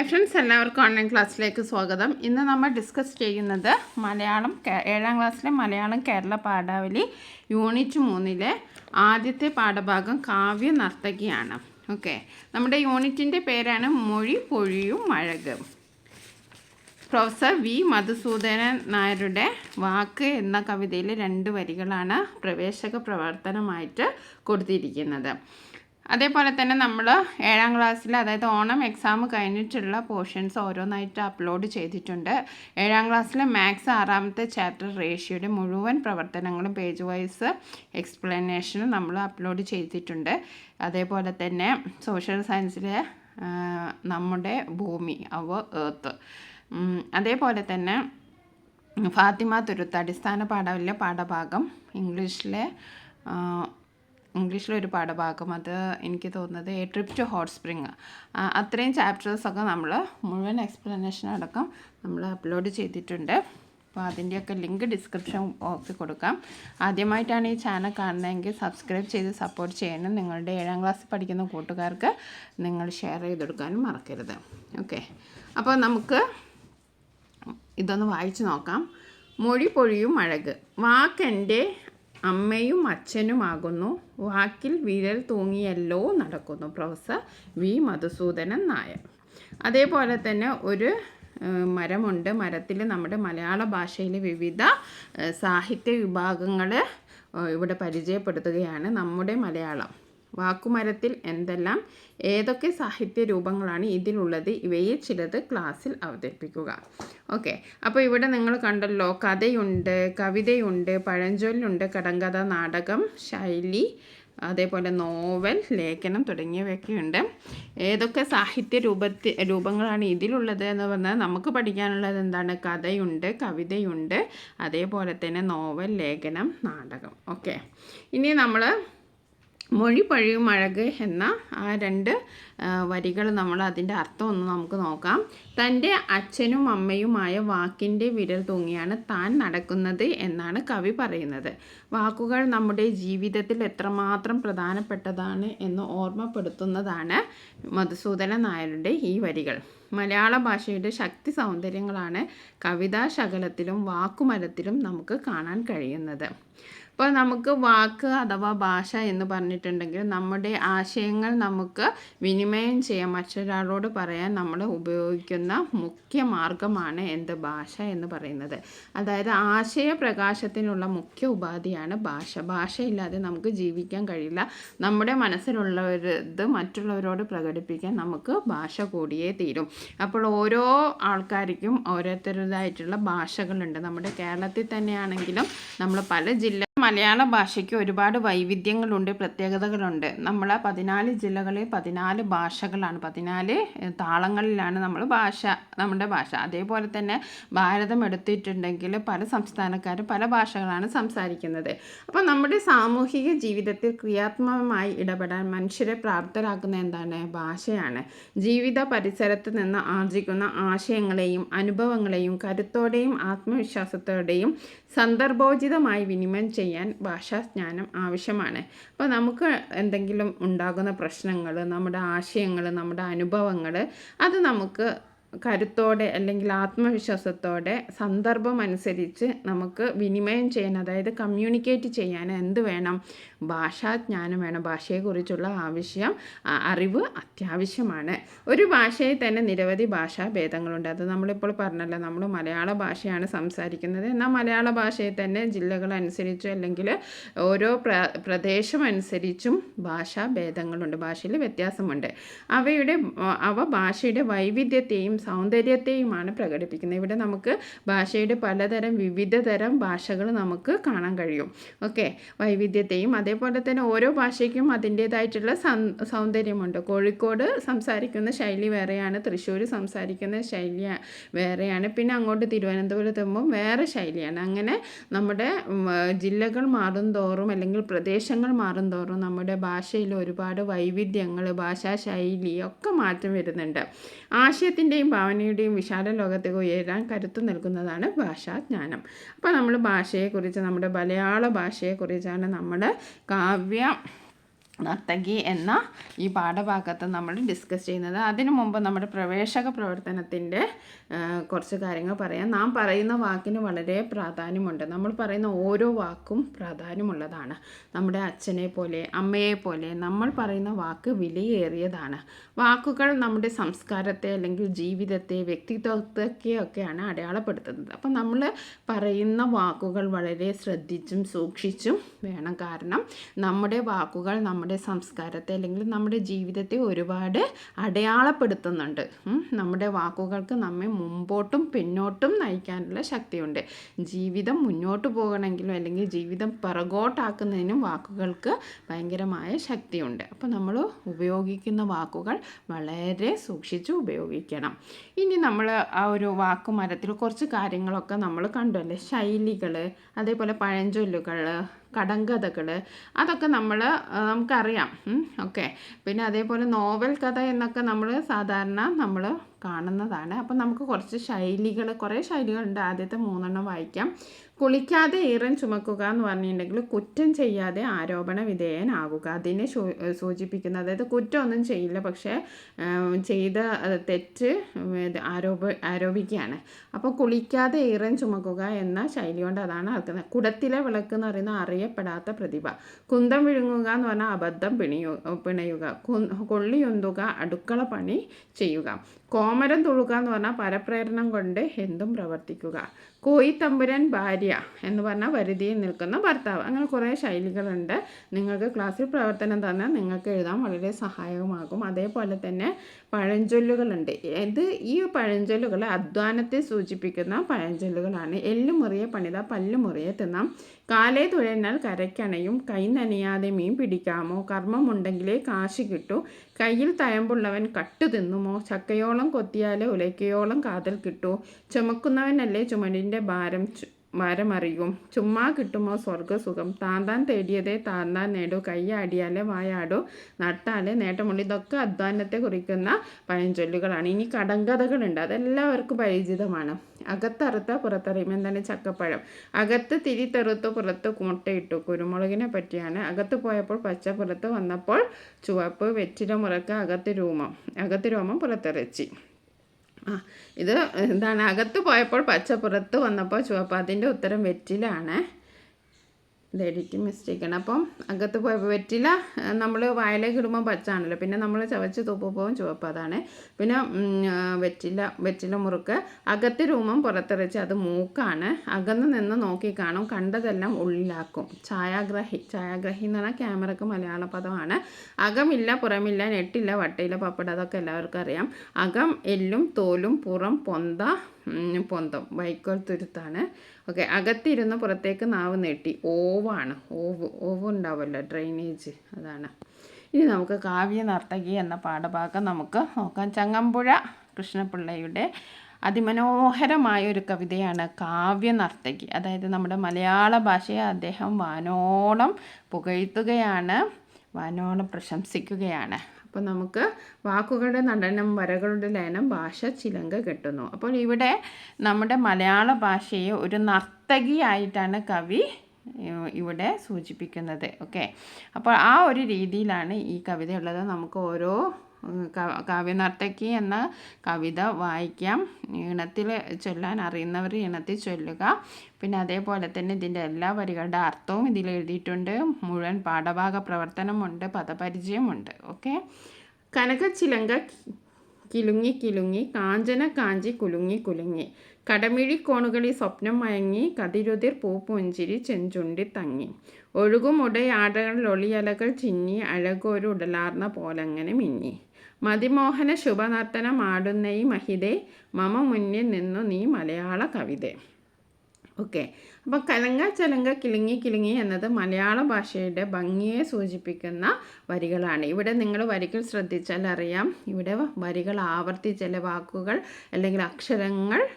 Hi friends എല്ലാവർക്കും online ക്ലാസ്സിലേക്ക് സ്വാഗതം. ഇന്ന് നമ്മൾ ഡിസ്കസ് ചെയ്യുന്നത് മലയാളം ഏഴാം ക്ലാസ്സിലെ മലയാളം കേരള പാഠാവലി യൂണിറ്റ് മൂന്നിലെ ആദ്യത്തെ പാഠഭാഗം കാവ്യ നർത്തകിയാണ്. ഓക്കെ നമ്മുടെ യൂണിറ്റിന്റെ പേരാണ് മൊഴി പൊഴിയും മഴക്. പ്രൊഫസർ വി മധുസൂദന നായരുടെ വാക്ക് എന്ന കവിതയിലെ രണ്ട് വരികളാണ് പ്രവേശക പ്രവർത്തനമായിട്ട് കൊടുത്തിരിക്കുന്നത്. അതേപോലെ തന്നെ നമ്മൾ ഏഴാം ക്ലാസ്സിൽ അതായത് ഓണം എക്സാം കഴിഞ്ഞിട്ടുള്ള പോർഷൻസ് ഓരോന്നായിട്ട് അപ്ലോഡ് ചെയ്തിട്ടുണ്ട്. ഏഴാം ക്ലാസ്സിലെ മാത്സ് ആറാമത്തെ ചാപ്റ്റർ റേഷ്യയുടെ മുഴുവൻ പ്രവർത്തനങ്ങളും പേജ് വൈസ് എക്സ്പ്ലനേഷനും നമ്മൾ അപ്ലോഡ് ചെയ്തിട്ടുണ്ട്. അതേപോലെ തന്നെ സോഷ്യൽ സയൻസിലെ നമ്മുടെ ഭൂമി അവ ഏർത്ത് അതേപോലെ തന്നെ ഫാത്തിമ തുരുത്ത് അടിസ്ഥാന പാഠവിലെ പാഠഭാഗം ഇംഗ്ലീഷിലെ ആ, ഇംഗ്ലീഷിലെ ഒരു പാഠഭാഗം. അത് എനിക്ക് തോന്നുന്നത് a trip to hot spring അത്രയും ചാപ്റ്റേഴ്സൊക്കെ നമ്മൾ മുഴുവൻ എക്സ്പ്ലനേഷൻ അടക്കം നമ്മൾ അപ്ലോഡ് ചെയ്തിട്ടുണ്ട്. അപ്പോൾ അതിന്റെയൊക്കെ ലിങ്ക് ഡിസ്ക്രിപ്ഷൻ ബോക്സിൽ കൊടുക്കാം. ആദ്യമായിട്ടാണ് ഈ ചാനൽ കാണുന്നതെങ്കിൽ സബ്സ്ക്രൈബ് ചെയ്ത് സപ്പോർട്ട് ചെയ്യണം. നിങ്ങളുടെ ഏഴാം ക്ലാസ്സിൽ പഠിക്കുന്ന കൂട്ടുകാർക്ക് നിങ്ങൾ ഷെയർ ചെയ്ത് കൊടുക്കാനും മറക്കരുത്. ഓക്കെ അപ്പോൾ നമുക്ക് ഇതൊന്ന് വായിച്ചു നോക്കാം. മൊഴി പൊഴിയും അഴക്. വാക്കെന്റെ അമ്മയും അച്ഛനുമാകുന്നു. വാക്കിൽ വിരൽ തൂങ്ങിയല്ലോ നടക്കുന്നു. Professor V. മധുസൂദനൻ നായർ. അതേപോലെ തന്നെ ഒരു മരമുണ്ട്. മരത്തിൽ നമ്മുടെ മലയാള ഭാഷയിലെ വിവിധ സാഹിത്യ വിഭാഗങ്ങൾ ഇവിടെ പരിചയപ്പെടുത്തുകയാണ് നമ്മുടെ മലയാളം. വാക്കുമരത്തിൽ എന്തെല്ലാം ഏതൊക്കെ സാഹിത്യ രൂപങ്ങളാണ് ഇതിലുള്ളത് ഇവയിൽ ചിലത് ക്ലാസ്സിൽ അവതരിപ്പിക്കുക. ഓക്കെ അപ്പോൾ ഇവിടെ നിങ്ങൾ കണ്ടല്ലോ കഥയുണ്ട് കവിതയുണ്ട് പഴഞ്ചൊല്ലുണ്ട് കടങ്കഥ നാടകം ശൈലി അതേപോലെ നോവൽ ലേഖനം തുടങ്ങിയവയൊക്കെയുണ്ട്. ഏതൊക്കെ സാഹിത്യ രൂപത്തി രൂപങ്ങളാണ് ഇതിലുള്ളത് എന്ന് പറഞ്ഞാൽ നമുക്ക് പഠിക്കാനുള്ളത് എന്താണ്? കഥയുണ്ട് കവിതയുണ്ട് അതേപോലെ തന്നെ നോവൽ ലേഖനം നാടകം. ഓക്കെ ഇനി നമ്മൾ മൊഴി പഴിയും അഴക് എന്ന ആ രണ്ട് വരികൾ നമ്മൾ അതിന്റെ അർത്ഥം ഒന്ന് നമുക്ക് നോക്കാം. തന്റെ അച്ഛനും അമ്മയുമായ വാക്കിന്റെ വിരൽ തൂങ്ങിയാണ് താൻ നടക്കുന്നത് എന്നാണ് കവി പറയുന്നത്. വാക്കുകൾ നമ്മുടെ ജീവിതത്തിൽ എത്രമാത്രം പ്രധാനപ്പെട്ടതാണ് എന്ന് ഓർമ്മപ്പെടുത്തുന്നതാണ് മധുസൂദന നായരുടെ ഈ വരികൾ. മലയാള ഭാഷയുടെ ശക്തി സൗന്ദര്യങ്ങളാണ് കവിതാ ശകലത്തിലും വാക്കുമരത്തിലും നമുക്ക് കാണാൻ കഴിയുന്നത്. അപ്പോൾ നമുക്ക് വാക്ക് അഥവാ ഭാഷ എന്ന് പറഞ്ഞിട്ടുണ്ടെങ്കിൽ നമ്മുടെ ആശയങ്ങൾ നമുക്ക് വിനിമയം ചെയ്യാൻ മറ്റൊരാളോട് പറയാൻ നമ്മൾ ഉപയോഗിക്കുന്ന മുഖ്യ മാർഗമാണ് എന്ത് ഭാഷ എന്ന് പറയുന്നത്. അതായത് ആശയ പ്രകാശത്തിനുള്ള മുഖ്യ ഉപാധിയാണ് ഭാഷ. ഭാഷയില്ലാതെ നമുക്ക് ജീവിക്കാൻ കഴിയില്ല. നമ്മുടെ മനസ്സിലുള്ളവരത് മറ്റുള്ളവരോട് പ്രകടിപ്പിക്കാൻ നമുക്ക് ഭാഷ കൂടിയേ തീരും. അപ്പോൾ ഓരോ ആൾക്കാർക്കും ഓരോരുത്തരുടേതായിട്ടുള്ള ഭാഷകളുണ്ട്. നമ്മുടെ കേരളത്തിൽ തന്നെയാണെങ്കിലും നമ്മൾ പല ജില്ല മലയാള ഭാഷയ്ക്ക് ഒരുപാട് വൈവിധ്യങ്ങളുണ്ട് പ്രത്യേകതകളുണ്ട്. നമ്മൾ പതിനാല് ജില്ലകളിൽ പതിനാല് ഭാഷകളാണ്. പതിനാല് താളങ്ങളിലാണ് നമ്മൾ ഭാഷ നമ്മുടെ ഭാഷ. അതേപോലെ തന്നെ ഭാരതം എടുത്തിട്ടുണ്ടെങ്കിൽ പല സംസ്ഥാനക്കാരും പല ഭാഷകളാണ് സംസാരിക്കുന്നത്. അപ്പോൾ നമ്മുടെ സാമൂഹിക ജീവിതത്തിൽ ക്രിയാത്മകമായി ഇടപെടാൻ മനുഷ്യരെ പ്രാപ്തരാക്കുന്ന എന്താണ്? ഭാഷയാണ്. ജീവിത പരിസരത്ത് നിന്ന് ആർജിക്കുന്ന ആശയങ്ങളെയും അനുഭവങ്ങളെയും കരുത്തോടെയും ആത്മവിശ്വാസത്തോടെയും സന്ദർഭോചിതമായി വിനിമയം ചെയ്യാൻ ഭാഷാജ്ഞാനം ആവശ്യമാണ്. അപ്പോൾ നമുക്ക് എന്തെങ്കിലും ഉണ്ടാകുന്ന പ്രശ്നങ്ങൾ നമ്മുടെ ആശയങ്ങൾ നമ്മുടെ അനുഭവങ്ങൾ അത് നമുക്ക് കരുത്തോടെ അല്ലെങ്കിൽ ആത്മവിശ്വാസത്തോടെ സന്ദർഭം അനുസരിച്ച് നമുക്ക് വിനിമയം ചെയ്യാൻ അതായത് കമ്മ്യൂണിക്കേറ്റ് ചെയ്യാൻ എന്ത് വേണം ഭാഷാജ്ഞാനം വേണം ഭാഷയെക്കുറിച്ചുള്ള ആവശ്യം അറിവ് അത്യാവശ്യമാണ്. ഒരു ഭാഷയിൽ തന്നെ നിരവധി ഭാഷാ ഭേദങ്ങളുണ്ട്. അത് നമ്മളിപ്പോൾ പറഞ്ഞല്ലോ നമ്മൾ മലയാള ഭാഷയാണ് സംസാരിക്കുന്നത്. എന്നാൽ മലയാള ഭാഷയിൽ തന്നെ ജില്ലകൾ അനുസരിച്ച് അല്ലെങ്കിൽ ഓരോ പ്ര പ്രദേശം അനുസരിച്ചും ഭാഷാ ഭേദങ്ങളുണ്ട് ഭാഷയിൽ വ്യത്യാസമുണ്ട്. അവയുടെ അവ ഭാഷയുടെ വൈവിധ്യത്തെയും സൗന്ദര്യത്തെയുമാണ് പ്രകടിപ്പിക്കുന്നത്. ഇവിടെ നമുക്ക് ഭാഷയുടെ പലതരം വിവിധ തരം ഭാഷകൾ നമുക്ക് കാണാൻ കഴിയും. ഓക്കെ? വൈവിധ്യത്തെയും അതേപോലെ തന്നെ ഓരോ ഭാഷയ്ക്കും അതിന്റേതായിട്ടുള്ള സൗന്ദര്യമുണ്ട്. കോഴിക്കോട് സംസാരിക്കുന്ന ശൈലി വേറെയാണ് തൃശ്ശൂർ സംസാരിക്കുന്ന ശൈലി വേറെയാണ് പിന്നെ അങ്ങോട്ട് തിരുവനന്തപുരത്ത് വേറെ ശൈലിയാണ്. അങ്ങനെ നമ്മുടെ ജില്ലകൾ മാറും തോറും അല്ലെങ്കിൽ പ്രദേശങ്ങൾ മാറും തോറും നമ്മുടെ ഭാഷയിൽ ഒരുപാട് വൈവിധ്യങ്ങൾ ഭാഷാ ശൈലി ഒക്കെ മാറ്റം വരുന്നുണ്ട്. ആശയത്തിന്റെയും ഭാവനയുടെയും വിശാല ലോകത്തേക്ക് ഉയരാൻ കരുത്തു നൽകുന്നതാണ് ഭാഷാജ്ഞാനം അപ്പോൾ നമ്മൾ ഭാഷയെക്കുറിച്ച് നമ്മുടെ മലയാള ഭാഷയെക്കുറിച്ചാണ് നമ്മുടെ കാവ്യ നർത്തകി എന്ന ഈ പാഠഭാഗത്ത് നമ്മൾ ഡിസ്കസ് ചെയ്യുന്നത്. അതിനു മുമ്പ് നമ്മുടെ പ്രവേശക പ്രവർത്തനത്തിന്റെ കുറച്ച് കാര്യങ്ങൾ പറയാം. നാം പറയുന്ന വാക്കിന് വളരെ പ്രാധാന്യമുണ്ട്. നമ്മൾ പറയുന്ന ഓരോ വാക്കും പ്രാധാന്യമുള്ളതാണ്. നമ്മുടെ അച്ഛനെ പോലെ അമ്മയെ പോലെ നമ്മൾ പറയുന്ന വാക്ക് വിലയേറിയതാണ്. വാക്കുകൾ നമ്മുടെ സംസ്കാരത്തെ അല്ലെങ്കിൽ ജീവിതത്തെ വ്യക്തിത്വത്തെയൊക്കെയാണ് അടയാളപ്പെടുത്തുന്നത്. അപ്പം നമ്മൾ പറയുന്ന വാക്കുകൾ വളരെ ശ്രദ്ധിച്ചും സൂക്ഷിച്ചും വേണം. കാരണം നമ്മുടെ വാക്കുകൾ നമ്മുടെ സംസ്കാരത്തെ അല്ലെങ്കിൽ നമ്മുടെ ജീവിതത്തെ ഒരുപാട് അടയാളപ്പെടുത്തുന്നുണ്ട്. നമ്മുടെ വാക്കുകൾക്ക് നമ്മെ മുമ്പോട്ടും പിന്നോട്ടും നയിക്കാനുള്ള ശക്തിയുണ്ട്. ജീവിതം മുന്നോട്ട് പോകണമെങ്കിലും അല്ലെങ്കിൽ ജീവിതം പിറകോട്ടാക്കുന്നതിനും വാക്കുകൾക്ക് ഭയങ്കരമായ ശക്തിയുണ്ട്. അപ്പോൾ നമ്മൾ ഉപയോഗിക്കുന്ന വാക്കുകൾ വളരെ സൂക്ഷിച്ച് ഉപയോഗിക്കണം. ഇനി നമ്മൾ ആ ഒരു വാക്കുമരത്തിൽ കുറച്ച് കാര്യങ്ങളൊക്കെ നമ്മൾ കണ്ടു അല്ലേ? ശൈലികൾ അതേപോലെ പഴഞ്ചൊല്ലുകൾ കടങ്കഥകൾ അതൊക്കെ നമ്മൾ നമുക്കറിയാം. ഓക്കെ. പിന്നെ അതേപോലെ നോവൽ കഥ എന്നൊക്കെ നമ്മൾ സാധാരണ നമ്മൾ കാണുന്നതാണ്. അപ്പം നമുക്ക് കുറച്ച് ശൈലികൾ കുറേ ശൈലികളുണ്ട്. ആദ്യത്തെ മൂന്നെണ്ണം വായിക്കാം. കുളിക്കാതെ ഈറൻ ചുമക്കുക എന്ന് പറഞ്ഞിട്ടുണ്ടെങ്കിൽ കുറ്റം ചെയ്യാതെ ആരോപണ വിധേയനാകുക അതിനെ സൂചിപ്പിക്കുന്ന അതായത് കുറ്റമൊന്നും ചെയ്യില്ല പക്ഷേ ചെയ്ത തെറ്റ് ആരോപ ആരോപിക്കുകയാണ്. അപ്പോൾ കുളിക്കാതെ ഈറൻ ചുമക്കുക എന്ന ശൈലി കൊണ്ട് അതാണ് ആക്കുന്നത് കുടത്തിലെ വിളക്ക് എന്ന് പറയുന്ന അറിയപ്പെടാത്ത പ്രതിഭ. കുന്തം വിഴുങ്ങുക എന്ന് പറഞ്ഞാൽ അബദ്ധം പിണിയു പിണയുക. കൊള്ളിയൊന്തുക അടുക്കള പണി ചെയ്യുക. കോമരം തുളുക എന്ന് പറഞ്ഞാൽ പരപ്രേരണം കൊണ്ട് എന്തും പ്രവർത്തിക്കുക. കോയിത്തമ്പുരൻ ഭാര്യ എന്ന് പറഞ്ഞാൽ വരുതിയിൽ നിൽക്കുന്ന ഭർത്താവ്. അങ്ങനെ കുറേ ശൈലികളുണ്ട്. നിങ്ങൾക്ക് ക്ലാസ്സിൽ പ്രവർത്തനം തന്നാൽ നിങ്ങൾക്ക് എഴുതാൻ വളരെ സഹായകമാകും. അതേപോലെ തന്നെ പഴഞ്ചൊല്ലുകളുണ്ട്. ഇത് ഈ പഴഞ്ചൊല്ലുകൾ അധ്വാനത്തെ സൂചിപ്പിക്കുന്ന പഴഞ്ചൊല്ലുകളാണ്. എല്ല് മുറിയെ പണിത പല്ല് മുറിയെ തിന്നാം. കാലേ തുഴഞ്ഞാൽ കരയ്ക്കണയും കൈ നനയാതെ മീൻ പിടിക്കാമോ കർമ്മമുണ്ടെങ്കിലേ കാശ് കിട്ടൂ കയ്യിൽ തയമ്പുള്ളവൻ കട്ടു തിന്നുമോ ചക്കയോളം കൊത്തിയാലേ ഉലയ്ക്കയോളം കാതൽ കിട്ടൂ ചുമക്കുന്നവനല്ലേ ചുമടിന്റെ ഭാരം മരമറിയും ചുമ്മാ കിട്ടുമോ സ്വർഗസുഖം താന്താൻ തേടിയതേ താന്താൻ നേടൂ. കൈയാടിയാലേ വായാടൂ. നട്ടാലേ നേട്ടമുള്ളൂ. ഇതൊക്കെ അധ്വാനത്തെ കുറിക്കുന്ന പഴഞ്ചൊല്ലുകളാണ്. ഇനി കടങ്കഥകളുണ്ട്. അതെല്ലാവർക്കും പരിചിതമാണ്. അകത്തറുത്ത പുറത്തറിയുമ്പോൾ എന്താണ് ചക്കപ്പഴം? അകത്ത് തിരിത്തെറുത്ത് പുറത്ത് മുട്ടയിട്ടു കുരുമുളകിനെ പറ്റിയാണ്. അകത്ത് പോയപ്പോൾ പച്ച പുറത്ത് വന്നപ്പോൾ ചുവപ്പ് വെറ്റില മുറക്ക് അകത്ത് രൂമം അകത്ത് രോമം പുറത്തിറച്ചി. ആ ഇത് എന്താണ് അകത്ത് പോയപ്പോൾ പച്ച പുറത്ത് വന്നപ്പോൾ ചുവപ്പ് അതിന്റെ ഉത്തരം വെറ്റിലാണ്. ഇത് എഡിറ്റിംഗ് മിസ്റ്റേക്കാണ്. അപ്പം അകത്ത് പോയപ്പോൾ വെറ്റില നമ്മൾ വായിലേക്ക് ഇടുമ്പോൾ പച്ചാണല്ലോ. പിന്നെ നമ്മൾ ചവച്ച് പോകും ചുവപ്പ് അതാണ്. പിന്നെ വെറ്റില വെറ്റില മുറുക്ക്. അകത്ത് രൂപം പുറത്തിറച്ച് അത് മൂക്കാണ്. അകന്ന് നിന്ന് നോക്കി കാണും. കണ്ടതെല്ലാം ഉള്ളിലാക്കും. ഛായാഗ്രഹി ഛായാഗ്രഹി എന്ന് പറഞ്ഞാൽ ക്യാമറക്ക് മലയാള പദമാണ്. അകമില്ല പുറമില്ല നെട്ടില്ല വട്ടയില്ല പപ്പട അതൊക്കെ എല്ലാവർക്കും അറിയാം. അകം എല്ലും തോലും പുറം പൊന്ത പൊന്തം വൈക്കോൽ തുരുത്താണ്. ഓക്കെ അകത്തിരുന്ന് പുറത്തേക്ക് നാവ് നീട്ടി. ഓവാണ്. ഓവ് ഓവ് ഉണ്ടാവുമല്ലോ ഡ്രെയിനേജ് അതാണ്. ഇനി നമുക്ക് കാവ്യ നർത്തകി എന്ന പാഠഭാഗം നമുക്ക് നോക്കാം. ചങ്ങമ്പുഴ കൃഷ്ണപിള്ളയുടെ അതിമനോഹരമായ ഒരു കവിതയാണ് കാവ്യ നർത്തകി. അതായത് നമ്മുടെ മലയാള ഭാഷയെ അദ്ദേഹം വാനോളം പുകഴ്ത്തുകയാണ് വാനോളം പ്രശംസിക്കുകയാണ്. അപ്പോൾ നമുക്ക് വാക്കുകളുടെ നടനം വരകളുടെ ലയനം ഭാഷ ചിലങ്ക കെട്ടുന്നു. അപ്പോൾ ഇവിടെ നമ്മുടെ മലയാള ഭാഷയെ ഒരു നർത്തകിയായിട്ടാണ് കവി ഇവിടെ സൂചിപ്പിക്കുന്നത്. ഓക്കെ? അപ്പോൾ ആ ഒരു രീതിയിലാണ് ഈ കവിതയുള്ളത്. നമുക്ക് ഓരോ കാവ്യനർത്തകി എന്ന കവിത വായിക്കാം. ഈണത്തിൽ ചൊല്ലാൻ അറിയുന്നവർ ഈണത്തിൽ ചൊല്ലുക. പിന്നെ അതേപോലെ തന്നെ ഇതിന്റെ എല്ലാ വരികളുടെ അർത്ഥവും ഇതിൽ എഴുതിയിട്ടുണ്ട്. മുഴുവൻ പാഠഭാഗ പ്രവർത്തനമുണ്ട് പദപരിചയമുണ്ട്. ഓക്കെ? കനകച്ചിലങ്ക കിലുങ്ങി കിലുങ്ങി കാഞ്ചന കാഞ്ചി കുലുങ്ങി കുലുങ്ങി. കടമിഴിക്കോണുകളിൽ സ്വപ്നം മയങ്ങി കതിരുതിർ പൂപ്പുഞ്ചിരി ചെഞ്ചുണ്ടി തങ്ങി. ഒഴുകുമുടയാടകൾ ഒളിയലകൾ ചിന്നി അഴകൊരു ഉടലാർന്ന പോലങ്ങനെ മിന്നി. മതിമോഹന ശുഭനർത്തനം ആടുന്ന ഈ മഹിതേ മമ മുന്നിൽ നിന്നു നീ മലയാള കവിത. ഓക്കെ. അപ്പോൾ കലങ്ക ചലങ്ക കിളുങ്ങി കിളുങ്ങി എന്നത് മലയാള ഭാഷയുടെ ഭംഗിയെ സൂചിപ്പിക്കുന്ന വരികളാണ്. ഇവിടെ നിങ്ങൾ വരികൾ ശ്രദ്ധിച്ചാൽ അറിയാം. ഇവിടെ വരികൾ ആവർത്തിച്ച വാക്കുകൾ അല്ലെങ്കിൽ അക്ഷരങ്ങൾ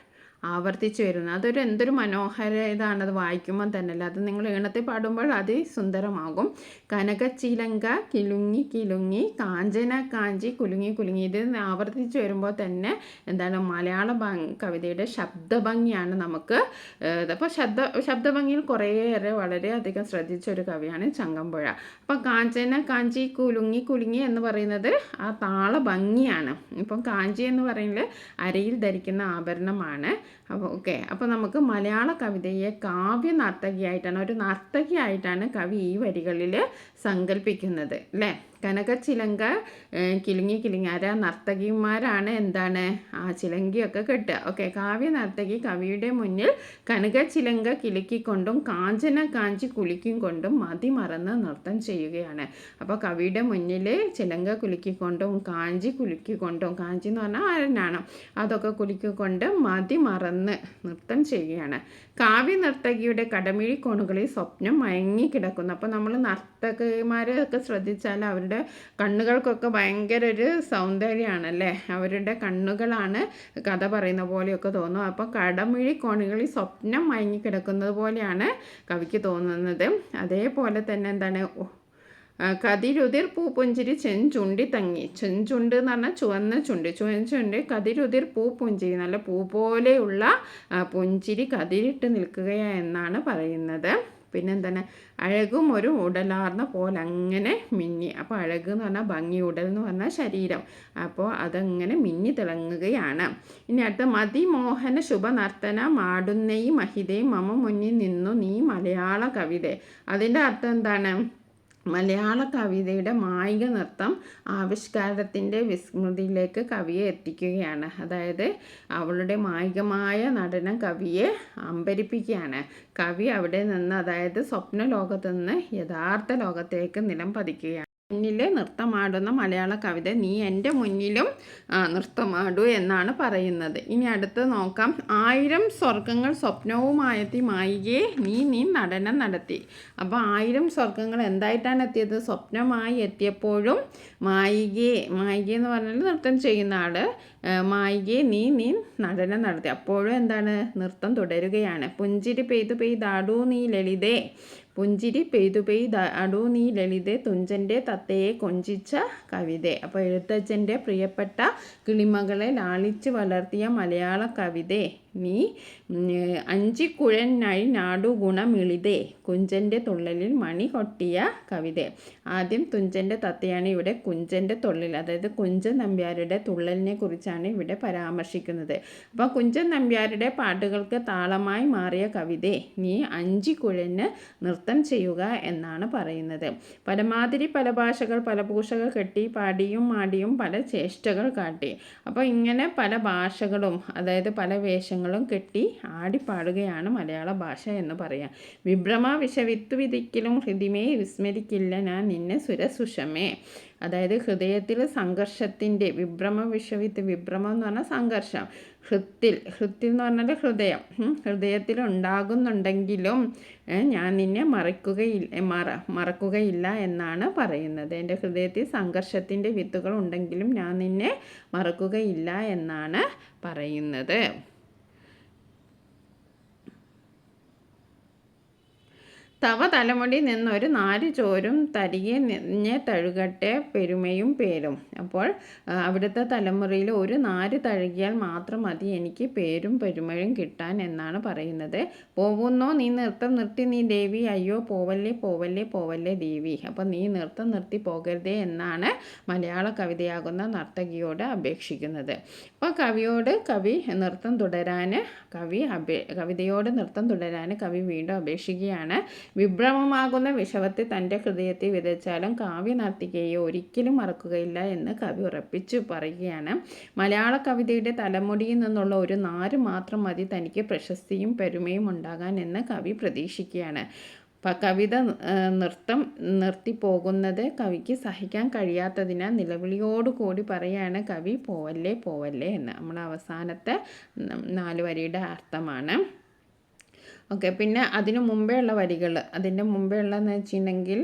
ആവർത്തിച്ച് വരുന്നത്. അതൊരു എന്തൊരു മനോഹര ഇതാണത് വായിക്കുമ്പോൾ തന്നെയല്ലേ. അത് നിങ്ങൾ ഈണത്തിൽ പാടുമ്പോൾ അതിസുന്ദരമാകും. കനകച്ചിലങ്ക കിലുങ്ങി കിലുങ്ങി കാഞ്ചന കാഞ്ചി കുലുങ്ങി കുലുങ്ങി. ഇത് ആവർത്തിച്ചു വരുമ്പോൾ തന്നെ എന്താണ് മലയാള കവിതയുടെ ശബ്ദഭംഗിയാണ് നമുക്ക് അപ്പോൾ ശബ്ദ ശബ്ദഭംഗിയിൽ കുറേയേറെ വളരെയധികം ശ്രദ്ധിച്ച ഒരു കവിയാണ് ചങ്കമ്പുഴ. അപ്പം കാഞ്ചന കാഞ്ചി കുലുങ്ങി കുലുങ്ങി എന്ന് പറയുന്നത് ആ താള ഭംഗിയാണ് ഇപ്പം കാഞ്ചി എന്ന് പറയുന്നത് അരയിൽ ധരിക്കുന്ന ആഭരണമാണ്. അപ്പോൾ ഓക്കെ. അപ്പോൾ നമുക്ക് മലയാള കവിതയെ കാവ്യ നർത്തകിയായിട്ടാണ് ഒരു നർത്തകിയായിട്ടാണ് കവി ഈ വരികളിൽ സങ്കല്പിക്കുന്നത് അല്ലേ? കനകച്ചിലങ്ക കിലുങ്ങി കിലുങ്ങി ആരാ നർത്തകിമാരാണ് എന്താണ്? ആ ചിലങ്കിയൊക്കെ കെട്ടുക. ഓക്കെ കാവ്യ നർത്തകി കവിയുടെ മുന്നിൽ കനകച്ചിലങ്ക കിലുക്കിക്കൊണ്ടും കാഞ്ചന കാഞ്ചി കുളിക്കും കൊണ്ടും മതി മറന്ന് നൃത്തം ചെയ്യുകയാണ്. അപ്പോൾ കവിയുടെ മുന്നിൽ ചിലങ്ക കുലുക്കിക്കൊണ്ടും കാഞ്ചി കുലുക്കിക്കൊണ്ടും കാഞ്ചി എന്ന് പറഞ്ഞാൽ ആരനാണ്? അതൊക്കെ കുലുക്കിക്കൊണ്ട് മതി മറന്ന് നൃത്തം ചെയ്യുകയാണ്. കാവ്യ നർത്തകിയുടെ കടമിഴി കോണുകളിൽ സ്വപ്നം മയങ്ങി കിടക്കുന്നു. അപ്പോൾ നമ്മൾ നർത്തകിമാരെ ഒക്കെ ശ്രദ്ധിച്ചാൽ അവരുടെ അവരുടെ കണ്ണുകൾക്കൊക്കെ ഭയങ്കര ഒരു സൗന്ദര്യമാണല്ലേ? അവരുടെ കണ്ണുകളാണ് കഥ പറയുന്ന പോലെയൊക്കെ തോന്നും അപ്പോൾ കടമിഴി കോണുകളിൽ സ്വപ്നം മയങ്ങിക്കിടക്കുന്നത് പോലെയാണ് കവിക്ക് തോന്നുന്നത്. അതേപോലെ തന്നെ എന്താണ്? കതിരുതിർ പൂപ്പുഞ്ചിരി ചെഞ്ചുണ്ടി തങ്ങി. ചെഞ്ചുണ്ട് എന്ന് പറഞ്ഞാൽ ചുവന്ന ചുണ്ട്. ചുവന്ന കതിരുതിർ പൂപ്പുഞ്ചിരി നല്ല പൂ പോലെയുള്ള പുഞ്ചിരി കതിരിട്ട് നിൽക്കുകയാ എന്നാണ് പറയുന്നത്. പിന്നെന്താണ്? അഴകും ഒരു ഉടലാർന്ന പോലെ അങ്ങനെ മിന്നി. അപ്പോൾ അഴക് എന്ന് പറഞ്ഞാൽ ഭംഗി ഉടൽ എന്ന് പറഞ്ഞാൽ ശരീരം. അപ്പോൾ അതങ്ങനെ മിന്നി തിളങ്ങുകയാണ്. ഇനി അടുത്ത മതിമോഹന ശുഭനർത്തന മാടുന്നയി മഹിതയും മമ മുന്നിൽ നിന്നു നീ മലയാള കവിത. അതിന്റെ അർത്ഥം എന്താണ്? മലയാള കവിതയുടെ മായിക നൃത്തം ആവിഷ്കാരത്തിന്റെ വിസ്മൃതിയിലേക്ക് കവിയെ എത്തിക്കുകയാണ്. അതായത് അവളുടെ മായികമായ നടനം കവിയെ അമ്പരിപ്പിക്കുകയാണ്. കവി അവിടെ നിന്ന് അതായത് സ്വപ്ന ലോകത്ത് നിന്ന് യഥാർത്ഥ ലോകത്തേക്ക് നിലം പതിക്കുകയാണ്. മുന്നിൽ നൃത്തമാടുന്ന മലയാള കവിത നീ എന്റെ മുന്നിലും നൃത്തമാടൂ എന്നാണ് പറയുന്നത്. ഇനി അടുത്ത് നോക്കാം. ആയിരം സ്വർഗങ്ങൾ സ്വപ്നവുമായെത്തി മായികയെ നീ നീ നടനം നടത്തി. അപ്പോൾ ആയിരം സ്വർഗങ്ങൾ എന്തായിട്ടാണ് എത്തിയത്? സ്വപ്നമായി എത്തിയപ്പോഴും മായികയെ മായിക എന്ന് പറഞ്ഞാൽ നൃത്തം ചെയ്യുന്ന ആൾ മായികയെ നീ നീ നടനം നടത്തി. അപ്പോഴും എന്താണ്? നൃത്തം തുടരുകയാണ്. പുഞ്ചിരി പെയ്തു പെയ്താടൂ നീ ലളിതേ. പുഞ്ചിരി പെയ്തു പെയ്ത് അടു നീ ലളിത തുഞ്ചന്റെ തത്തയെ കൊഞ്ചിച്ച കവിത. അപ്പോൾ എഴുത്തച്ഛന്റെ പ്രിയപ്പെട്ട കിളിമകളെ ലാളിച്ച് വളർത്തിയ മലയാള കവിത. നീ അഞ്ചിക്കുഴനായി നാടു നാടുഗുണമിളിതേ. കുഞ്ചന്റെ തുള്ളലിൽ മണി കൊട്ടിയ കവിത. ആദ്യം തുഞ്ചന്റെ തത്തയാണ് ഇവിടെ കുഞ്ചന്റെ തുള്ളൽ. അതായത് കുഞ്ചൻ നമ്പ്യാരുടെ തുള്ളലിനെ കുറിച്ചാണ് ഇവിടെ പരാമർശിക്കുന്നത്. അപ്പോൾ കുഞ്ചൻ നമ്പ്യാരുടെ പാട്ടുകൾക്ക് താളമായി മാറിയ കവിത നീ അഞ്ചി കുഴന് നൃത്തം ചെയ്യുക എന്നാണ് പറയുന്നത്. പരമാതിരി പല ഭാഷകൾ പല പൂഷകൾ കെട്ടി പാടിയും മാടിയും പല ചേഷ്ടകൾ കാട്ടി. അപ്പോൾ ഇങ്ങനെ പല ഭാഷകളും അതായത് പല വേഷങ്ങൾ പദങ്ങളും കെട്ടി ആടിപ്പാടുകയാണ് മലയാള ഭാഷ എന്ന് പറയാം. വിഭ്രമ വിഷവിത്തു വിധിക്കലും ഹൃദിമേ വിസ്മരിക്കില്ല ഞാൻ നിന്നെ സുരസുഷമേ. അതായത് ഹൃദയത്തിൽ സംഘർഷത്തിന്റെ വിഭ്രമ വിഷവിത്ത് വിഭ്രമം എന്ന് പറഞ്ഞാൽ സംഘർഷം. ഹൃത്തിൽ ഹൃത്തിൽ എന്ന് പറഞ്ഞാൽ ഹൃദയം. ഹൃദയത്തിൽ ഉണ്ടാകുന്നുണ്ടെങ്കിലും ഞാൻ നിന്നെ മറക്കുകയില്ല മറ മറക്കുകയില്ല എന്നാണ് പറയുന്നത്. എന്റെ ഹൃദയത്തിൽ സംഘർഷത്തിന്റെ വിത്തുകൾ ഉണ്ടെങ്കിലും ഞാൻ നിന്നെ മറക്കുകയില്ല എന്നാണ് പറയുന്നത്. തവ തലമുടി നിന്നൊരു നാല് ചോരും തരികെ നിന്നെ തഴുകട്ടെ പെരുമയും പേരും. അപ്പോൾ അവിടുത്തെ തലമുറയിൽ ഒരു നാല് തഴുകിയാൽ മാത്രം മതി എനിക്ക് പേരും പെരുമയും കിട്ടാൻ എന്നാണ് പറയുന്നത്. പോകുന്നോ നീ നൃത്തം നിർത്തി നീ ദേവി. അയ്യോ പോവല്ലേ പോവല്ലേ പോവല്ലേ ദേവി. അപ്പോൾ നീ നൃത്തം നിർത്തി പോകരുതേ എന്നാണ് മലയാള കവിതയാകുന്ന നർത്തകിയോട് അപേക്ഷിക്കുന്നത്. അപ്പോൾ കവിയോട് കവി നൃത്തം തുടരാൻ കവി അപേ കവിതയോട് നൃത്തം തുടരാൻ കവി വീണ്ടും അപേക്ഷിക്കുകയാണ്. വിഭ്രമമാകുന്ന വിഷവത്തെ തന്റെ ഹൃദയത്തെ വിതച്ചാലും കാവ്യനാർത്തികയെ ഒരിക്കലും മറക്കുകയില്ല എന്ന് കവി ഉറപ്പിച്ചു പറയുകയാണ്. മലയാള കവിതയുടെ തലമുടിയിൽ നിന്നുള്ള ഒരു നാര് മാത്രം മതി തനിക്ക് പ്രശസ്തിയും പെരുമയും ഉണ്ടാകാൻ എന്ന് കവി പ്രതീക്ഷിക്കുകയാണ്. കവിത നൃത്തം നിർത്തിപ്പോകുന്നത് കവിക്ക് സഹിക്കാൻ കഴിയാത്തതിനാൽ നിലവിളിയോടുകൂടി പറയാണ് കവി പോവല്ലേ പോവല്ലേ എന്ന്. നമ്മുടെ അവസാനത്തെ നാല് വരിയുടെ അർത്ഥമാണ്. ഓക്കെ പിന്നെ അതിനു മുമ്പേ ഉള്ള വരികൾ അതിന്റെ മുമ്പേ ഉള്ളതെന്ന് വെച്ചിട്ടുണ്ടെങ്കിൽ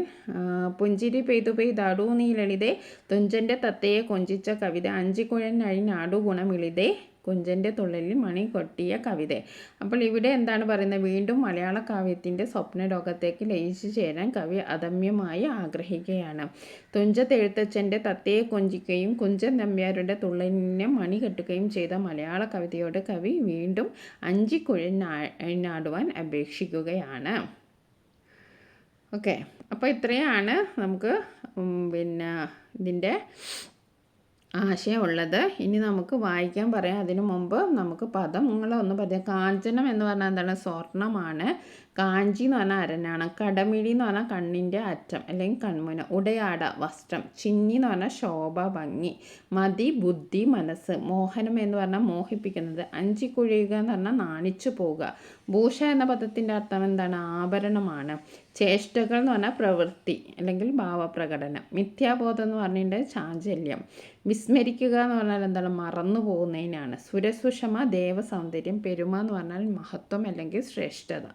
പുഞ്ചിരി പെയ്തു പെയ്താടൂ നീ ലളിതേ തുഞ്ചന്റെ തത്തയെ കൊഞ്ചിച്ച കവിത അഞ്ചിക്കുഴൻ അഴിനാടു ഗുണമിളിതേ കുഞ്ചന്റെ തുള്ളലിൽ മണി കൊട്ടിയ കവിത. അപ്പോൾ ഇവിടെ എന്താണ് പറയുന്നത്? വീണ്ടും മലയാള കാവ്യത്തിന്റെ സ്വപ്ന ലോകത്തേക്ക് ലയിച്ചു ചേരാൻ കവി അദമ്യമായി ആഗ്രഹിക്കുകയാണ്. തുഞ്ചത്തെഴുത്തച്ഛന്റെ തത്തയെ കൊഞ്ചിക്കുകയും കുഞ്ചൻ നമ്പ്യാരുടെ തുള്ളലിനെ മണി കെട്ടുകയും ചെയ്ത മലയാള കവിതയോട് കവി വീണ്ടും അഞ്ചിക്കുഴനാടുവാൻ അപേക്ഷിക്കുകയാണ്. ഓക്കെ. അപ്പോൾ ഇത്രയാണ് നമുക്ക് പിന്നെ ഇതിന്റെ ആശയമുള്ളത്. ഇനി നമുക്ക് വായിക്കാൻ പറയാം. അതിനു മുമ്പ് നമുക്ക് പദങ്ങളൊന്ന് പറയാം. കാഞ്ചനം എന്ന് പറഞ്ഞാൽ എന്താണ്? സ്വർണമാണ് കാഞ്ചി എന്ന് പറഞ്ഞാൽ അരനാണ് കടമിഴി എന്ന് പറഞ്ഞാൽ കണ്ണിന്റെ അറ്റം അല്ലെങ്കിൽ കൺമുന ഉടയാട വസ്ത്രം ചിന്നി എന്ന് പറഞ്ഞാൽ ശോഭ ഭംഗി മതി ബുദ്ധി മനസ്സ് മോഹനം എന്ന് പറഞ്ഞാൽ മോഹിപ്പിക്കുന്നത് അഞ്ചി കുഴിയുക എന്ന് പറഞ്ഞാൽ നാണിച്ചു പോവുക. ഭൂഷ എന്ന പദത്തിന്റെ അർത്ഥം എന്താണ്? ആഭരണമാണ്. ചേഷ്ടകൾ എന്ന് പറഞ്ഞാൽ പ്രവൃത്തി അല്ലെങ്കിൽ ഭാവപ്രകടനം. മിഥ്യാബോധം എന്ന് പറഞ്ഞിട്ടുണ്ടെങ്കിൽ ചാഞ്ചല്യം. വിസ്മരിക്കുക എന്ന് പറഞ്ഞാൽ എന്താണ്? മറന്നു പോകുന്നതിനാണ്. സുരസുഷമ ദേവസൗന്ദര്യം പെരുമ എന്ന് പറഞ്ഞാൽ മഹത്വം അല്ലെങ്കിൽ ശ്രേഷ്ഠത.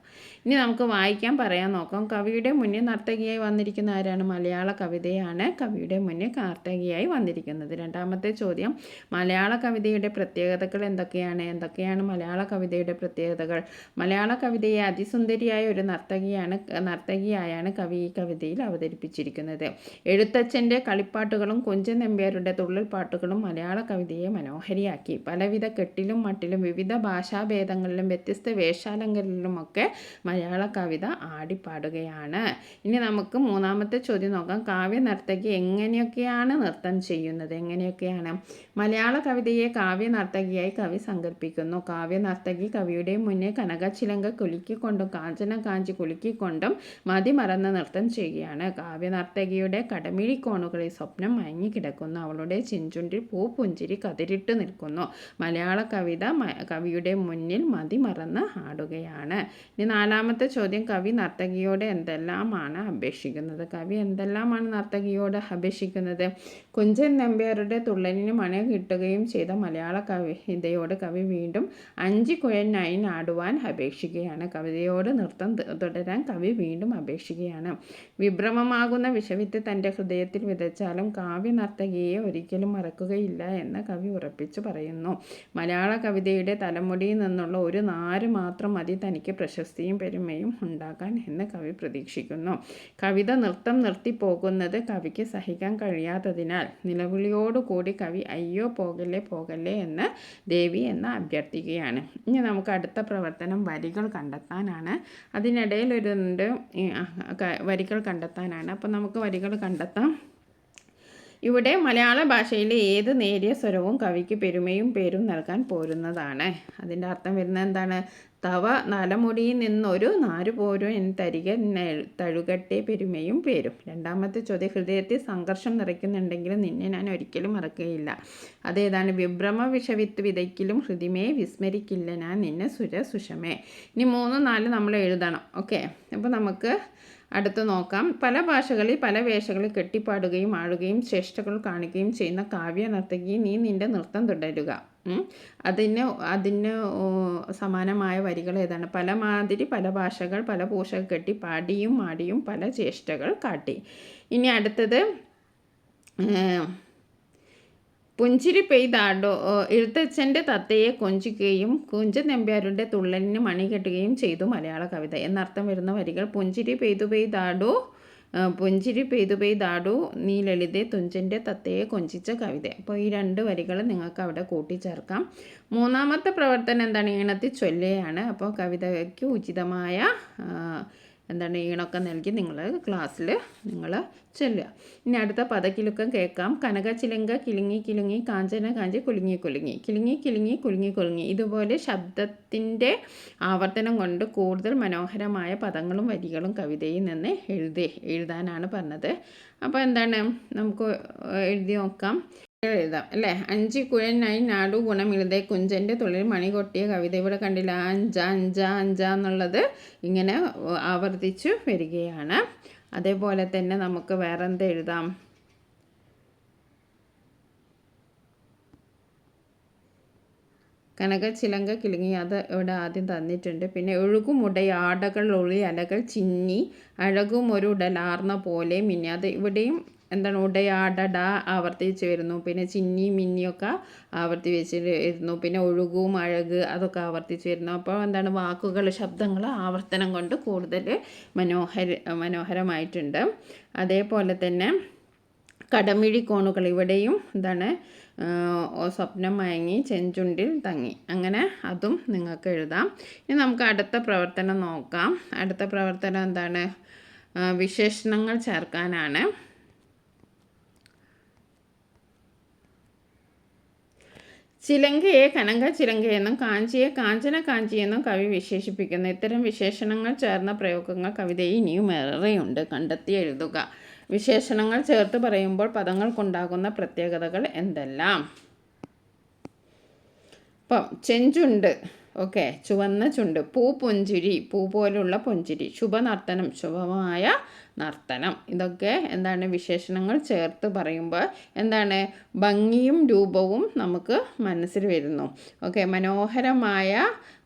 ഇനി നമുക്ക് വായിക്കാൻ പറയാൻ നോക്കാം. കവിയുടെ മുന്നിൽ നർത്തകിയായി വന്നിരിക്കുന്ന ആരാണ്? മലയാള കവിതയാണ് കവിയുടെ മുന്നിൽ നർത്തകിയായി വന്നിരിക്കുന്നത്. രണ്ടാമത്തെ ചോദ്യം മലയാള കവിതയുടെ പ്രത്യേകതകൾ എന്തൊക്കെയാണ്? എന്തൊക്കെയാണ് മലയാള കവിതയുടെ പ്രത്യേകതകൾ? മലയാള കവിതയെ അതിസുന്ദരിയായ ഒരു നർത്തകിയാണ് നർത്തകിയായാണ് കവി ഈ കവിതയിൽ അവതരിപ്പിച്ചിരിക്കുന്നത്. എഴുത്തച്ഛന്റെ കളിപ്പാട്ടുകളും കുഞ്ചൻ നമ്പ്യാരുടെ തുള്ളൽ പാട്ടുകളും മലയാള കവിതയെ മനോഹരിയാക്കി. പലവിധ കെട്ടിലും മട്ടിലും വിവിധ ഭാഷാഭേദങ്ങളിലും വ്യത്യസ്ത വേഷാലങ്കരിലുമൊക്കെ മലയാള കവിത ആടിപ്പാടുകയാണ്. ഇനി നമുക്ക് മൂന്നാമത്തെ ചോദ്യം നോക്കാം. കാവ്യ നർത്തകി എങ്ങനെയൊക്കെയാണ് നൃത്തം ചെയ്യുന്നത്? എങ്ങനെയൊക്കെയാണ്? മലയാള കവിതയെ കാവ്യ നർത്തകിയായി കവി സങ്കല്പിക്കുന്നു കാവ്യ നർത്തകി കവിയുടെ മുന്നേ കനകച്ചിലങ്ക കുലുക്കിക്കൊണ്ടും കാഞ്ചന കാഞ്ചി കുലുക്കിക്കൊണ്ടും മതി മറന്ന് നൃത്തം ചെയ്യുകയാണ്. കാവ്യ നർത്തകിയുടെ കടമിഴി കോണുകളിൽ സ്വപ്നം മയങ്ങി കിടക്കുന്നു. അവളുടെ ചിഞ്ചുണ്ടിൽ പൂപ്പുഞ്ചിരി കതിരിട്ട് നിൽക്കുന്നു. മലയാള കവിത കവിയുടെ മുന്നിൽ മതി മറന്ന് ആടുകയാണ്. ഇനി നാലാമത്തെ ചോദ്യം കവി നർത്തകിയോട് എന്തെല്ലാമാണ് അപേക്ഷിക്കുന്നത്? കവി എന്തെല്ലാമാണ് നർത്തകിയോട് അപേക്ഷിക്കുന്നത്? കുഞ്ചൻ നമ്പ്യാരുടെ തുള്ളലിന് മണ കിട്ടുകയും ചെയ്ത മലയാള കവിതയോട് കവി വീണ്ടും അഞ്ച് കുഴനായി ആടുവാൻ അപേക്ഷിക്കുകയാണ്. കവിതയോട് നൃത്തം തുടരാൻ കവി വീണ്ടും അപേക്ഷിക്കുകയാണ്. വിഭ്രമമാകുന്ന വിഷവിത്ത് തന്റെ ഹൃദയത്തിൽ വിതച്ചാലും കാവ്യ നർത്തകിയെ ഒരിക്കലും മറക്കുകയില്ല എന്ന് കവി ഉറപ്പിച്ചു പറയുന്നു. മലയാള കവിതയുടെ തലമുടിയിൽ നിന്നുള്ള ഒരു നാര് മാത്രം മതി തനിക്ക് പ്രശസ്തിയും പെരുമയും ഉണ്ടാകാൻ എന്ന് കവി പ്രതീക്ഷിക്കുന്നു. കവിത നൃത്തം നിർത്തിപ്പോകുന്നത് കവിക്ക് സഹിക്കാൻ കഴിയാത്തതിനാൽ നിലവിളിയോടുകൂടി കവി അയ്യോ പോകല്ലേ പോകല്ലേ എന്ന് ദേവി എന്ന് അഭ്യർത്ഥിക്കുകയാണ്. ഇനി നമുക്ക് അടുത്ത പ്രവർത്തനം വരികൾ കണ്ടെത്താനാണ്. അതിനിടയിൽ ഒരു വരികൾ കണ്ടെത്താനാണ്. അപ്പോൾ നമുക്ക് വരികൾ കണ്ടെത്താം. ഇവിടെ മലയാള ഭാഷയിലെ ഏത് നേരിയ സ്വരവും കവിക്ക് പെരുമയും പേരും നൽകാൻ പോരുന്നതാണ്. അതിന്റെ അർത്ഥം വരുന്നത് എന്താണ്? തവ നലമുടിയിൽ നിന്നൊരു നാരു പോരും എന്ന് തരിക തഴുകട്ടെ പെരുമയും പേരും. രണ്ടാമത്തെ ചോദ്യം ഹൃദയത്തിൽ സംഘർഷം നിറയ്ക്കുന്നുണ്ടെങ്കിലും നിന്നെ ഞാൻ ഒരിക്കലും മറക്കുകയില്ല. അതേതാണ് വിഭ്രമ വിഷവിത്ത് വിതയ്ക്കിലും ഹൃദിമയെ വിസ്മരിക്കില്ല. ഞാൻ നിന്നെ സുര സുഷമേ. ഇനി മൂന്ന് നാല് നമ്മൾ എഴുതണം. ഓക്കെ? അപ്പോൾ നമുക്ക് അടുത്ത് നോക്കാം. പല ഭാഷകളിൽ പല വേഷകളിൽ കെട്ടിപ്പാടുകയും ആഴുകയും ശ്രേഷ്ഠകൾ കാണുകയും ചെയ്യുന്ന കാവ്യ നർത്തകി നീ നിന്റെ നൃത്തം തുടരുക. അതിന് അതിന് സമാനമായ വരികൾ ഏതാണ്? പല മാതിരി പല ഭാഷകൾ പല പോഷക കെട്ടി പാടിയും മാടിയും പല ചേഷ്ടകൾ കാട്ടി. ഇനി അടുത്തത് പുഞ്ചിരി പെയ്താടോ എഴുത്തച്ഛന്റെ തത്തയെ കൊഞ്ചിക്കുകയും കുഞ്ച നമ്പ്യാരുടെ തുള്ളലിന് മണി കെട്ടുകയും ചെയ്തു മലയാള കവിത. എന്നർത്ഥം വരുന്ന വരികൾ പുഞ്ചിരി പെയ്തു പെയ്താടോ പുഞ്ചിരി പെയ്തു പെയ്താടു നീ ലളിതെ തുഞ്ചന്റെ തത്തയെ കൊഞ്ചിച്ച കവിത. അപ്പോൾ ഈ രണ്ട് വരികൾ നിങ്ങൾക്ക് അവിടെ കൂട്ടിച്ചേർക്കാം. മൂന്നാമത്തെ പ്രവർത്തനം എന്താണ്? ഈണത്തിൽ ചൊല്ലുകയാണ് അപ്പോൾ കവിതയ്ക്ക് ഉചിതമായ എന്താണ് ഈണൊക്കെ നൽകി നിങ്ങൾ ക്ലാസ്സിൽ നിങ്ങൾ ചൊല്ലുക. ഇനി അടുത്ത പദക്കിലുക്കം കേൾക്കാം. കനക ചിലങ്ക കിലുങ്ങി കിലുങ്ങി കാഞ്ചന കാഞ്ചി കുലുങ്ങി കുലുങ്ങി. കിലുങ്ങി കിലുങ്ങി കുലുങ്ങി കുലുങ്ങി. ഇതുപോലെ ശബ്ദത്തിന്റെ ആവർത്തനം കൊണ്ട് കൂടുതൽ മനോഹരമായ പദങ്ങളും വരികളും കവിതയിൽ നിന്ന് എഴുതി എഴുതാനാണ് പറഞ്ഞത്. അപ്പോൾ എന്താണ്? നമുക്ക് എഴുതി നോക്കാം. എഴുതാം. അല്ലേ? അഞ്ച് കുഴനായി നാടു ഗുണമിഴുതേ കുഞ്ചന്റെ തുള്ളിൽ മണി കൊട്ടിയ കവിത ഇവിടെ കണ്ടില്ല. അഞ്ച അഞ്ച അഞ്ച എന്നുള്ളത് ഇങ്ങനെ ആവർത്തിച്ചു വരികയാണ്. അതേപോലെ തന്നെ നമുക്ക് വേറെ എന്ത് എഴുതാം? കനക ചിലങ്ക കിളുങ്ങി അത് ഇവിടെ ആദ്യം തന്നിട്ടുണ്ട്. പിന്നെ ഒഴുകുമുടയാടകൾ ഒളി അലകൾ ചിന്നി അഴകും ഒരു ഉടലാർന്ന പോലെ മിന്നി. അത് ഇവിടെയും എന്താണ് ഉടയാടട ആവർത്തിച്ച് വരുന്നു. പിന്നെ ചിന്നി മിന്നിയൊക്കെ ആവർത്തി വെച്ച് വരുന്നു. പിന്നെ ഒഴുകും അഴക് അതൊക്കെ ആവർത്തിച്ച് വരുന്നു. അപ്പോൾ എന്താണ് വാക്കുകൾ ശബ്ദങ്ങൾ ആവർത്തനം കൊണ്ട് കൂടുതൽ മനോഹര മനോഹരമായിട്ടുണ്ട്. അതേപോലെ തന്നെ കടമിഴി കോണുകൾ ഇവിടെയും എന്താണ് സ്വപ്നം മയങ്ങി ചെഞ്ചുണ്ടിൽ തങ്ങി. അങ്ങനെ അതും നിങ്ങൾക്ക് എഴുതാം. ഇനി നമുക്ക് അടുത്ത പ്രവർത്തനം നോക്കാം. അടുത്ത പ്രവർത്തനം എന്താണ് വിശേഷണങ്ങൾ ചേർക്കാനാണ്. ചിലങ്കയെ കനങ്ക ചിലങ്കയെന്നും കാഞ്ചിയെ കാഞ്ചന കാഞ്ചിയെന്നും കവി വിശേഷിപ്പിക്കുന്നു. ഇത്തരം വിശേഷണങ്ങൾ ചേർന്ന പ്രയോഗങ്ങൾ കവിതയിൽ ഇനിയും ഏറെയുണ്ട്. കണ്ടെത്തി എഴുതുക. വിശേഷണങ്ങൾ ചേർത്ത് പറയുമ്പോൾ പദങ്ങൾക്കുണ്ടാകുന്ന പ്രത്യേകതകൾ എന്തെല്ലാം? ഇപ്പം ചെഞ്ചുണ്ട്. ഓക്കെ. ചുവന്ന ചുണ്ട്. പൂ പുഞ്ചിരി. പൂ പോലുള്ള പുഞ്ചിരി. ശുഭനർത്തനം. ശുഭമായ നർത്തനം. ഇതൊക്കെ എന്താണ് വിശേഷണങ്ങൾ ചേർത്ത് പറയുമ്പോൾ എന്താണ് ഭംഗിയും രൂപവും നമുക്ക് മനസ്സിൽ വരുന്നു. ഓക്കെ മനോഹരമായ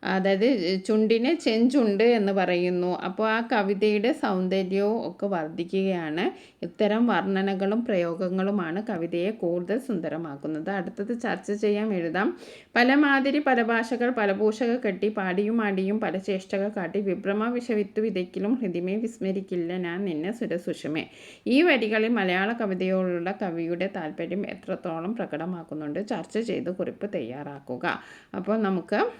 അതായത് ചുണ്ടിനെ ചെഞ്ചുണ്ട് എന്ന് പറയുന്നു. അപ്പോൾ ആ കവിതയുടെ സൗന്ദര്യവും ഒക്കെ വർദ്ധിക്കുകയാണ്. ഇത്തരം വർണനകളും പ്രയോഗങ്ങളുമാണ് കവിതയെ കൂടുതൽ സുന്ദരമാക്കുന്നത്. അടുത്തത് ചർച്ച ചെയ്യാൻ എഴുതാം. പല മാതിരി പല ഭാഷകൾ പല പൂഷക കെട്ടി പാടിയും ആടിയും പല ചേഷ്ടകൾ കാട്ടി വിഭ്രമ വിഷവിത്തു വിതയ്ക്കിലും ഹൃദിമേ വിസ്മരിക്കില്ല ഞാൻ നിന്നെ സുരസുഷമേ. ഈ വരികളിൽ മലയാള കവിതയോടുള്ള കവിയുടെ താല്പര്യം എത്രത്തോളം പ്രകടമാക്കുന്നുണ്ട്? ചർച്ച ചെയ്ത് കുറിപ്പ് തയ്യാറാക്കുക. അപ്പോൾ നമുക്ക്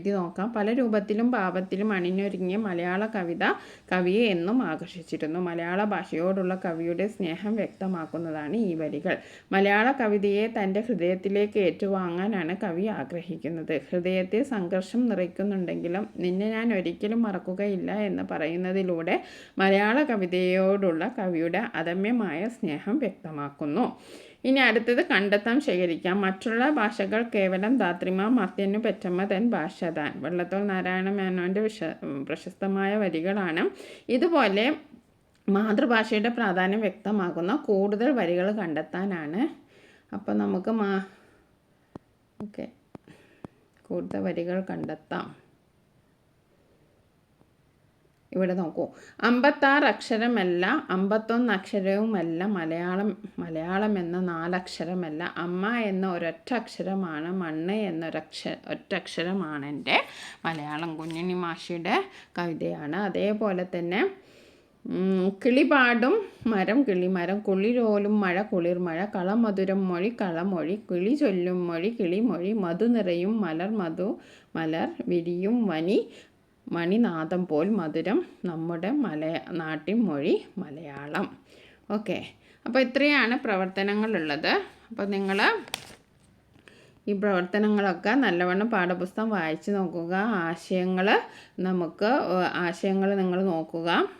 എഴുതി നോക്കാം. പല രൂപത്തിലും ഭാവത്തിലും അണിഞ്ഞൊരുങ്ങിയ മലയാള കവിത കവിയെ എന്നും ആകർഷിച്ചിരുന്നു. മലയാള ഭാഷയോടുള്ള കവിയുടെ സ്നേഹം വ്യക്തമാക്കുന്നതാണ് ഈ വരികൾ. മലയാള കവിതയെ തന്റെ ഹൃദയത്തിലേക്ക് ഏറ്റുവാങ്ങാനാണ് കവി ആഗ്രഹിക്കുന്നത്. ഹൃദയത്തെ സംഘർഷം നിറയ്ക്കുന്നുണ്ടെങ്കിലും നിന്നെ ഞാൻ ഒരിക്കലും മറക്കുകയില്ല എന്ന് പറയുന്നതിലൂടെ മലയാള കവിതയോടുള്ള കവിയുടെ അദമ്യമായ സ്നേഹം വ്യക്തമാക്കുന്നു. ഇനി അടുത്തത് കണ്ടെത്താം ശേഖരിക്കാം. മറ്റുള്ള ഭാഷകൾ കേവലം ധാത്രിമ മർത്യനു പെറ്റമ്മ തൻ ഭാഷ താൻ. വെള്ളത്തോൾ നാരായണ മേനോന്റെ വിശ പ്രശസ്തമായ വരികളാണ്. ഇതുപോലെ മാതൃഭാഷയുടെ പ്രാധാന്യം വ്യക്തമാകുന്ന കൂടുതൽ വരികൾ കണ്ടെത്താനാണ്. അപ്പോൾ നമുക്ക് മാ ഓക്കെ. കൂടുതൽ വരികൾ കണ്ടെത്താം. ഇവിടെ നോക്കൂ. അമ്പത്താറ് അക്ഷരമല്ല അമ്പത്തൊന്ന് അക്ഷരവുമല്ല മലയാളം മലയാളം എന്ന നാലക്ഷരമല്ല അമ്മ എന്ന ഒരൊറ്റ അക്ഷരമാണ് മണ്ണ് എന്നൊരക്ഷ ഒറ്റ അക്ഷരമാണ് എന്റെ മലയാളം കുഞ്ഞുണ്ണി മാഷിയുടെ കവിതയാണ്. അതേപോലെ തന്നെ കിളിപാടും മരം കിളിമരം കുളിരോലും മഴ കുളിർമഴ കളമധുരം മൊഴി കളമൊഴി കിളി ചൊല്ലും മൊഴി കിളിമൊഴി മധു നിറയും മലർ മധു മലർ വിരിയും വനി മണിനാഥം പോൽ മധുരം നമ്മുടെ മലയ നാട്ടിൻ മൊഴി മലയാളം. ഓക്കെ. അപ്പോൾ ഇത്രയാണ് പ്രവർത്തനങ്ങളുള്ളത്. അപ്പോൾ നിങ്ങൾ ഈ പ്രവർത്തനങ്ങളൊക്കെ നല്ലവണ്ണം പാഠപുസ്തകം വായിച്ച് നോക്കുക. ആശയങ്ങൾ നമുക്ക് ആശയങ്ങൾ നിങ്ങൾ നോക്കുക.